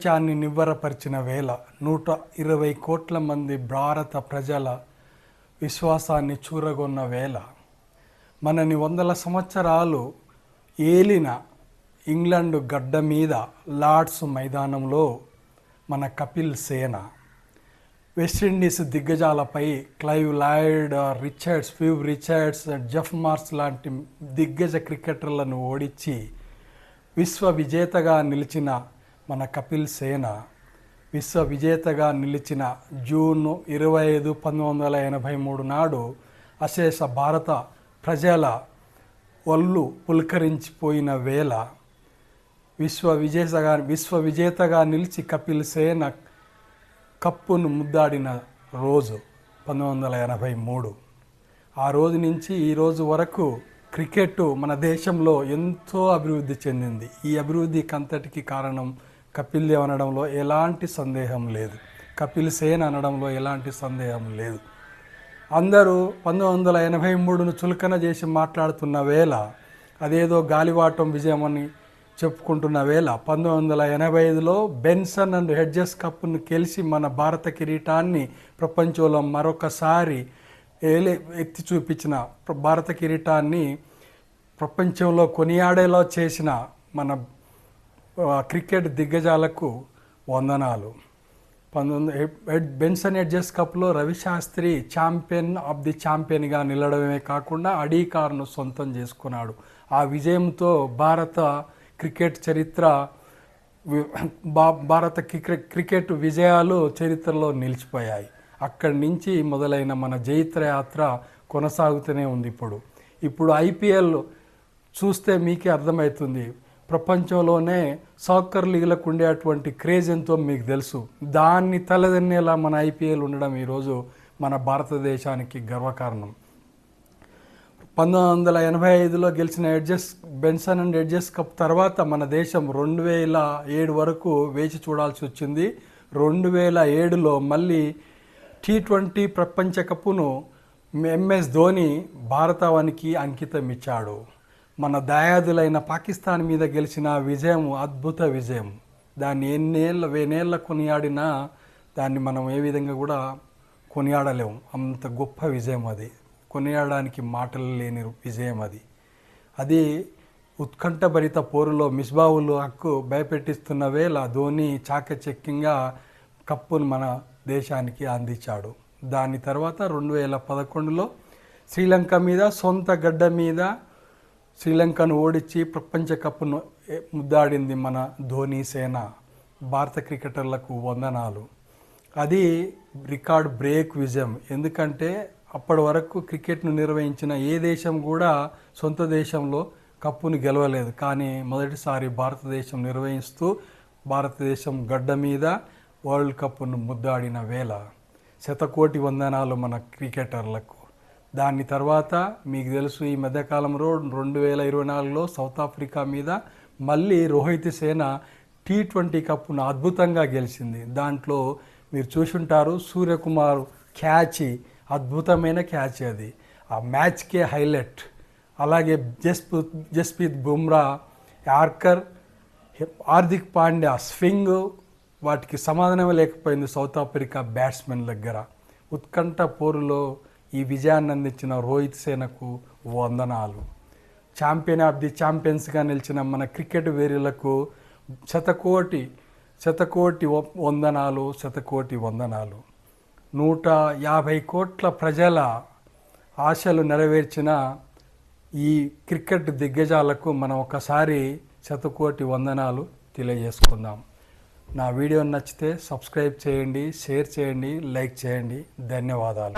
ప్రపంచాన్ని నివ్వరపరిచిన వేళ నూట ఇరవై కోట్ల మంది భారత ప్రజల విశ్వాసాన్ని చూరగొన్న వేళ మనని వందల సంవత్సరాలు ఏలిన ఇంగ్లాండ్ గడ్డ మీద లార్డ్స్ మైదానంలో మన కపిల్ సేన West Indies దిగ్గజాలపై Clive Lloyd Richards Viv Richards Jeff Marsh లాంటి దిగ్గజ క్రికెటర్లను ఓడించి విశ్వ విజేతగా నిలిచిన మన కపిల్ సేన విశ్వ విజేతగా నిలిచిన జూన్ ఇరవై ఐదు పంతొమ్మిది వందల ఎనభై మూడు నాడు అశేష భారత ప్రజల ఒళ్ళు పులకరించిపోయిన వేళ విశ్వ విజేతగా విశ్వ విజేతగా నిలిచి కపిల్ సేన కప్పును ముద్దాడిన రోజు పంతొమ్మిది వందల ఎనభై మూడు. ఆ రోజు నుంచి ఈ రోజు వరకు క్రికెట్ మన దేశంలో ఎంతో అభివృద్ధి చెందింది. ఈ అభివృద్ధికి అంతటికి కారణం కపిల్ దేవ్ అనడంలో ఎలాంటి సందేహం లేదు. కపిల్ సేన్ అనడంలో ఎలాంటి సందేహం లేదు. అందరూ పంతొమ్మిది వందల ఎనభై మూడును చులకన చేసి మాట్లాడుతున్న వేళ అదేదో గాలివాటం విజయం అని చెప్పుకుంటున్న వేళ పంతొమ్మిది వందల ఎనభై ఐదులో బెన్సన్ అండ్ హెడ్జెస్ కప్ను గెలిచి మన భారత కిరీటాన్ని ప్రపంచంలో మరొకసారి ఏలే ఎత్తి చూపించిన భారత కిరీటాన్ని ప్రపంచంలో కొనియాడేలా చేసిన మన క్రికెట్ దిగ్గజాలకు వందనాలు. పంతొమ్మిది బెన్సన్ ఎడ్జెస్ కప్లో రవిశాస్త్రి ఛాంపియన్ ఆఫ్ ది ఛాంపియన్గా నిలడమే కాకుండా అడీకార్ను సొంతం చేసుకున్నాడు. ఆ విజయంతో భారత క్రికెట్ చరిత్ర భారత క్రికెట్ క్రికెట్ విజయాలు చరిత్రలో నిలిచిపోయాయి. అక్కడి నుంచి మొదలైన మన జైత్ర యాత్ర కొనసాగుతూనే ఉంది ఇప్పుడు. ఇప్పుడు ఐపీఎల్ చూస్తే మీకే అర్థమవుతుంది. ప్రపంచంలోనే సాకర్ లీగ్లకు ఉండేటువంటి క్రేజ్ ఎంతో మీకు తెలుసు. దాన్ని తలదన్నేలా మన ఐపీఎల్ ఉండడం ఈరోజు మన భారతదేశానికి గర్వకారణం. పంతొమ్మిది వందల ఎనభై ఐదులో గెలిచిన Hedges Benson and Hedges cup తర్వాత మన దేశం రెండు వేల ఏడు వరకు వేచి చూడాల్సి వచ్చింది. రెండు వేల ఏడులో మళ్ళీ టీ ట్వంటీ ప్రపంచ కప్పును ఎంఎస్ ధోని భారతావానికి అంకితం ఇచ్చాడు మన దయాదులైన పాకిస్తాన్ మీద గెలిచిన విజయం అద్భుత విజయం. దాన్ని ఎన్నేళ్ళ వేనేళ్ళ కొనియాడినా దాన్ని మనం ఏ విధంగా కూడా కొనియాడలేము అంత గొప్ప విజయం అది. కొనియాడడానికి మాటలు లేని విజయం అది. అది ఉత్కంఠభరిత పోరులో మిస్బావులు హక్కు భయపెట్టిస్తున్న వేళ ధోని చాకచక్యంగా కప్పును మన దేశానికి అందించాడు. దాని తర్వాత రెండు వేల పదకొండులో శ్రీలంక మీద సొంత గడ్డ మీద శ్రీలంకను ఓడించి ప్రపంచ కప్పును ముద్దాడింది మన ధోని సేన భారత క్రికెటర్లకు వందనాలు. అది రికార్డ్ బ్రేక్ విజయం. ఎందుకంటే అప్పటి వరకు క్రికెట్ను నిర్వహించిన ఏ దేశం కూడా సొంత దేశంలో కప్పును గెలవలేదు. కానీ మొదటిసారి భారతదేశం నిర్వహిస్తూ భారతదేశం గడ్డ మీద వరల్డ్ కప్ను ముద్దాడిన వేళ. శతకోటి వందనాలు మన క్రికెటర్లకు. దాని తర్వాత మీకు తెలుసు ఈ మధ్యకాలంలో రెండు వేల ఇరవై నాలుగులో సౌత్ ఆఫ్రికా మీద మళ్ళీ రోహిత్ సేన టీ ట్వంటీ కప్ను అద్భుతంగా గెలిచింది. దాంట్లో మీరు చూసుంటారు సూర్యకుమార్ క్యాచ్ అద్భుతమైన క్యాచ్ అది. ఆ మ్యాచ్కే హైలైట్. అలాగే జస్ప్రీత్ జస్ప్రీత్ బుమ్రా యార్కర్ హార్దిక్ పాండ్యా స్వింగ్ వాటికి సమాధానం లేకపోయింది సౌత్ ఆఫ్రికా బ్యాట్స్మెన్ దగ్గర. ఉత్కంఠ పోరులో ఈ విజయాన్ని అందించిన రోహిత్ సేనకు వందనాలు. ఛాంపియన్ ఆఫ్ ది ఛాంపియన్స్గా నిలిచిన మన క్రికెట్ వేరులకు శతకోటి శతకోటి వందనాలు శతకోటి వందనాలు. నూట యాభై కోట్ల ప్రజల ఆశలు నెరవేర్చిన ఈ క్రికెట్ దిగ్గజాలకు మనం ఒకసారి శతకోటి వందనాలు తెలియజేసుకుందాం. నా వీడియో నచ్చితే సబ్స్క్రైబ్ చేయండి షేర్ చేయండి లైక్ చేయండి. ధన్యవాదాలు.